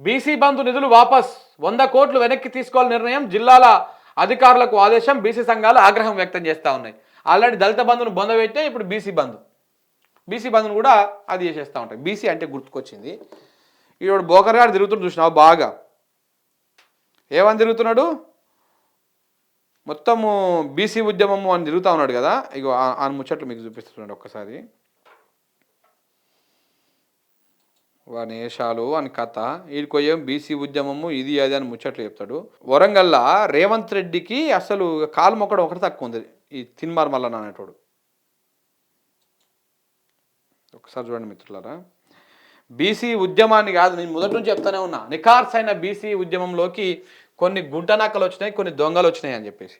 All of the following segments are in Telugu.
బీసీ బంధు నిధులు వాపస్. వంద కోట్లు వెనక్కి తీసుకోవాలని నిర్ణయం జిల్లాల అధికారులకు ఆదేశం బీసీ సంఘాలు ఆగ్రహం వ్యక్తం చేస్తూ ఉన్నాయి. ఆల్రెడీ దళిత బంధును బొందబెట్టే ఇప్పుడు బీసీ బంధు. బీసీ బంధును కూడా అది చేసేస్తూ ఉంటాయి. బీసీ అంటే గుర్తుకొచ్చింది. ఈరోడు బోకర్ గారు తిరుగుతున్నాడు చూసినావు బాగా? ఏమని తిరుగుతున్నాడు? మొత్తము బీసీ ఉద్యమము అని తిరుగుతూ ఉన్నాడు కదా. ఇగో ఆ ముచ్చట్లు మీకు చూపిస్తున్నాడు ఒక్కసారి. వాని వేషాలు వాని కథ వీడికోయేం బీసీ ఉద్యమము ఇది అది అని ముచ్చట్లు చెప్తాడు వరంగల్లా రేవంత్ రెడ్డికి అసలు కాలు మొక్కడం ఒకటి తక్కువ ఉంది ఈ తిన్మార్ మల్లన్న అనేటోడు ఒకసారి చూడండి మిత్రులారా బీసీ ఉద్యమాన్ని కాదు నేను మొదటి నుంచి చెప్తానే ఉన్నా నికార్స్ అయిన బీసీ ఉద్యమంలోకి కొన్ని గుంటనక్కలు వచ్చినాయి కొన్ని దొంగలు వచ్చినాయి అని చెప్పేసి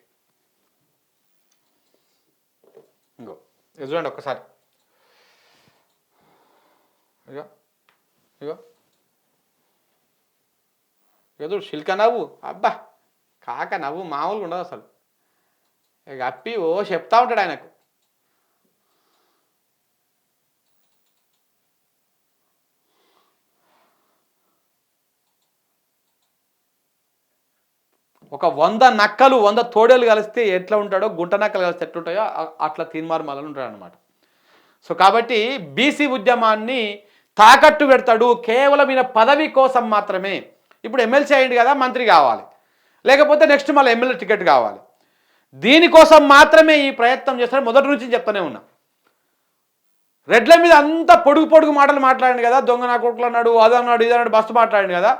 ఇంకో చూడండి ఒక్కసారి ఇక ఇగో. ఎదురు శిల్క నవ్వు. అబ్బా కాక నవ్వు మామూలుగా ఉండదు అసలు. ఇక అప్పి ఓ చెప్తా ఉంటాడు ఆయనకు. ఒక వంద నక్కలు వంద తోడేలు కలిస్తే ఎట్లా ఉంటాడో గుంట నక్కలు కలిస్తే ఎట్లుంటాయో అట్లా తీన్మార్ మల్లలు ఉంటాడు అనమాట సో కాబట్టి బీసీ ఉద్యమాన్ని తాకట్టు పెడతాడు. కేవలం ఈయన పదవి కోసం మాత్రమే. ఇప్పుడు ఎమ్మెల్సీ అయ్యింది కదా మంత్రి కావాలి. లేకపోతే నెక్స్ట్ మళ్ళీ ఎమ్మెల్యే టికెట్ కావాలి. దీనికోసం మాత్రమే ఈ ప్రయత్నం చేస్తాడు. మొదటి నుంచి చెప్తానే ఉన్నా. రెడ్ల మీద అంత పొడుగు పొడుగు మాటలు మాట్లాడింది కదా. దొంగ నా కొడుకులు అన్నాడు అది అన్నాడు ఇది అన్నాడు బస్సు మాట్లాడింది కదా.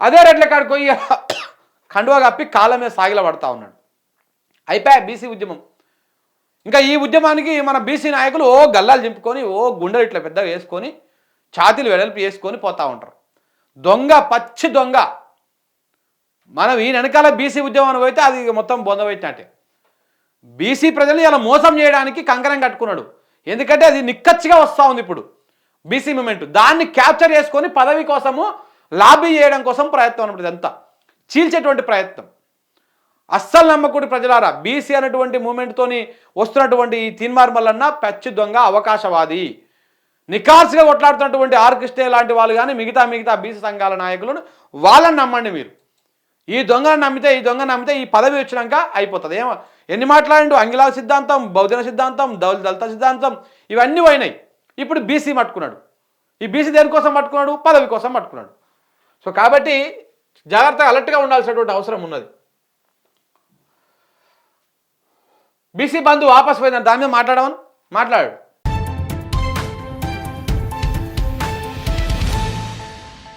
అదే రెడ్ల కాడికి పోయి కండువా కప్పి కాళ్ళ మీద సాగిల పడతా ఉన్నాడు. అయిపోయా బీసీ ఉద్యమం. ఇంకా ఈ ఉద్యమానికి మన బీసీ నాయకులు ఓ గల్లాలు చింపుకొని ఓ గుండెలు ఇట్లా పెద్దగా వేసుకొని ఛాతీలు వెడల్పు వేసుకొని పోతా ఉంటారు. దొంగ పచ్చి దొంగ. మనం ఈ వెనకాల బీసీ ఉద్యమానికి పోతే అది మొత్తం బొందబెట్టినట్టే బీసీ ప్రజలు ఇలా మోసం చేయడానికి కంకణం కట్టుకున్నాడు. ఎందుకంటే అది నిక్కచ్చిగా వస్తూ ఉంది ఇప్పుడు బీసీ మూమెంట్. దాన్ని క్యాప్చర్ చేసుకొని పదవి కోసము లాబీ చేయడం కోసం ప్రయత్నం అన్నప్పుడు ఇదంతా. చీల్చేటువంటి ప్రయత్నం. అస్సలు నమ్మకూడి ప్రజలారా. బీసీ అనేటువంటి మూమెంట్తోని వస్తున్నటువంటి ఈ తీన్మార్ మల్లన్న పచ్చి దొంగ అవకాశవాది. నికాల్స్గా కొట్లాడుతున్నటువంటి ఆర్ కృష్ణ లాంటి వాళ్ళు కానీ మిగతా మిగతా బీసీ సంఘాల నాయకులను వాళ్ళని నమ్మండి మీరు. ఈ దొంగను నమ్మితే ఈ దొంగ నమ్మితే ఈ పదవి వచ్చినాక అయిపోతుంది. ఏమో ఎన్ని మాట్లాడిండు? అంగిలా సిద్ధాంతం బౌద్ధన సిద్ధాంతం దౌల్ దళిత సిద్ధాంతం ఇవన్నీ పోయినాయి. ఇప్పుడు బీసీ పట్టుకున్నాడు. ఈ బీసీ దేనికోసం పట్టుకున్నాడు? పదవి కోసం పట్టుకున్నాడు. సో కాబట్టి జాగ్రత్తగా అలర్ట్గా ఉండాల్సినటువంటి అవసరం ఉన్నది. బీసీ బంధు వాపస్ పోయిందని దాని మీద మాట్లాడమని? మాట్లాడాడు